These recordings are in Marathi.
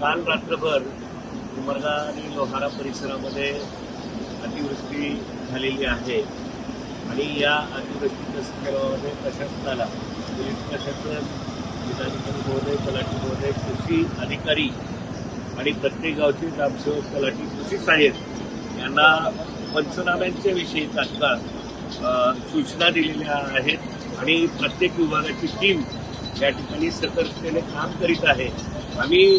काल रात्रभर उमरगा आणि लोहारा परिसरामध्ये अतिवृष्टी झालेली आहे. आणि या अतिवृष्टीच्या संदर्भामध्ये प्रशासनाला पोलीस प्रशासन जिल्हाधिकारी महोदय तलाठी महोदय कृषी अधिकारी आणि प्रत्येक गावचे ग्रामसेवक तलाठी कृषी सहाय्यक यांना पंचनाम्यांच्या विषयी तात्काळ सूचना दिलेल्या आहेत आणि प्रत्येक विभागाची टीम या ठिकाणी सतर्कतेने काम करीत आहे. आम्ही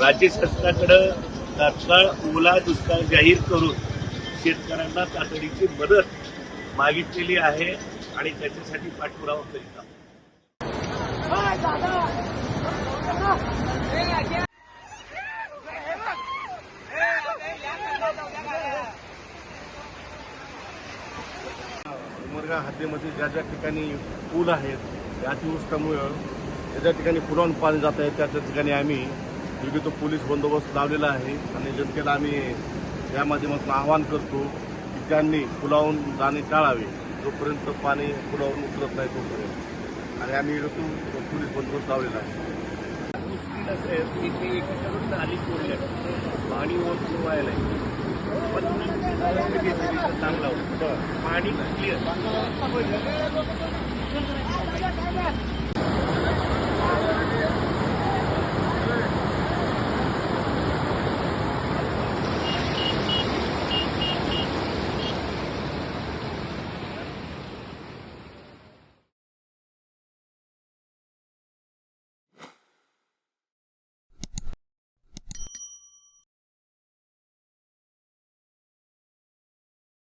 राज्य शासनाकडं तात्काळ ओला दुष्काळ जाहीर करून शेतकऱ्यांना तातडीची मदत मागितलेली आहे आणि त्याच्यासाठी पाठपुरावा करीत आहोत. उमरगा हद्दीमध्ये ज्या ज्या ठिकाणी पूल आहेत त्या अतिवृष्टामुळं ज्या ज्या ठिकाणी पुलावून पाणी जात आहे त्या त्या ठिकाणी आम्ही विविध पोलीस बंदोबस्त लावलेला आहे आणि जनतेला आम्ही या माध्यमातून आवाहन करतो की त्यांनी पुलावून जाणे टाळावे. जोपर्यंत पाणी पुलावून उतरत नाही तोपर्यंत. आणि आम्ही ऋतू पोलीस बंदोबस्त लावलेला आहे. मुश्किल असेल की ते एकीकडून सोडल्या पाणी चांगलं चांगला होतं पाणी क्लिअर